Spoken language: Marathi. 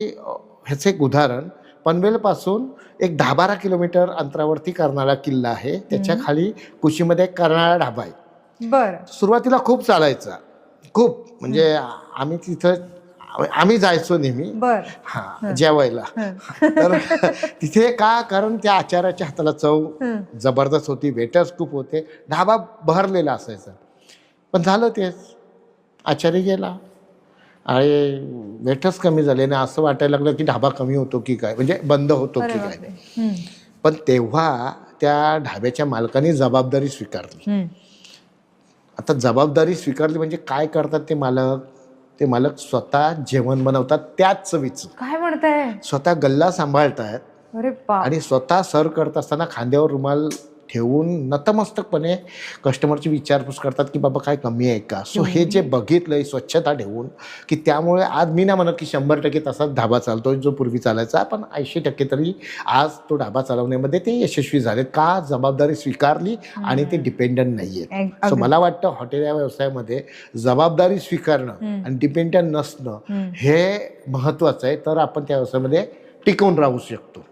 ह्याचं एक उदाहरण. पनवेलपासून एक दहा बारा किलोमीटर अंतरावरती कर्नाळा किल्ला आहे. त्याच्या. खाली कुशीमध्ये एक कर्नाळा ढाबा आहे. बर. सुरुवातीला खूप चालायचा. खूप. म्हणजे आम्ही तिथं आम्ही जायचो नेहमी. हा. जेवायला. तर तिथे का? कारण त्या आचार्याच्या हाताला चव. जबरदस्त होती. वेटर्स खूप होते. ढाबा भरलेला असायचा. पण झालं तेच. आचार्य गेला. आणि वेटर्स कमी झाले ना असं वाटायला लागलं की ढाबा कमी होतो की काय? म्हणजे बंद होतो की. काय. पण तेव्हा त्या ढाब्याच्या मालकाने जबाबदारी स्वीकारली. आता जबाबदारी स्वीकारली म्हणजे काय करतात ते मालक? ते मालक स्वतः जेवण बनवतात त्याच चवीचं. काय म्हणताय? स्वतः गल्ला बाप. आणि स्वतः सर्व करत असताना खांद्यावर रुमाल ठेवून नतमस्तकपणे कस्टमरची विचारपूस करतात की बाबा काय कमी आहे का? सो हे जे बघितलंय स्वच्छता ठेवून की त्यामुळे आज मी नाही म्हणत की शंभर टक्के तसाच ढाबा चालतोय जो पूर्वी चालायचा पण ऐंशी टक्के तरी आज तो ढाबा चालवण्यामध्ये ते यशस्वी झालेत. का जबाबदारी स्वीकारली आणि ते डिपेंडंट नाही आहेत सो. मला वाटतं हॉटेल या व्यवसायामध्ये जबाबदारी स्वीकारणं. आणि डिपेंडंट नसणं हं. महत्त्वाचं आहे. तर आपण त्या व्यवसायामध्ये टिकून राहू शकतो.